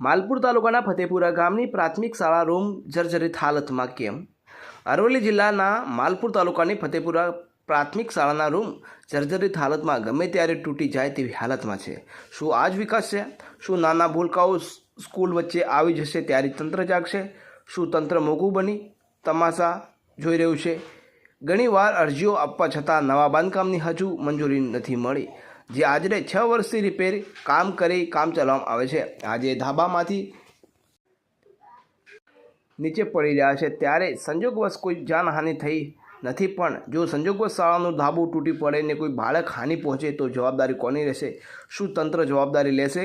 માલપુર તાલુકાના ફતેપુરા ગામની પ્રાથમિક શાળા રૂમ જર્જરિત હાલતમાં કેમ? અરવલ્લી જિલ્લાના માલપુર તાલુકાની ફતેપુરા પ્રાથમિક શાળાના રૂમ જર્જરિત હાલતમાં ગમે ત્યારે તૂટી જાય તેવી હાલતમાં છે. શું આ જ વિકાસ છે? શું નાના ભૂલકાઓ સ્કૂલ વચ્ચે આવી જશે ત્યારે તંત્ર જાગશે? શું તંત્ર મોઘું બની તમાશા જોઈ રહ્યું છે? ઘણીવાર અરજીઓ આપવા છતાં નવા બાંધકામની હજુ મંજૂરી નથી મળી. જે આજને છ વર્ષથી રિપેર કામ કરી, કામ ચલાવવામાં આવે છે. આજે ધાબામાંથી નીચે પડી રહ્યા છે. ત્યારે સંજોગવશ કોઈ જાનહાનિ થઈ નથી, પણ જો સંજોગવશ શાળાનું ધાબું તૂટી પડે ને કોઈ બાળક હાનિ પહોંચે તો જવાબદારી કોની રહેશે? શું તંત્ર જવાબદારી લેશે?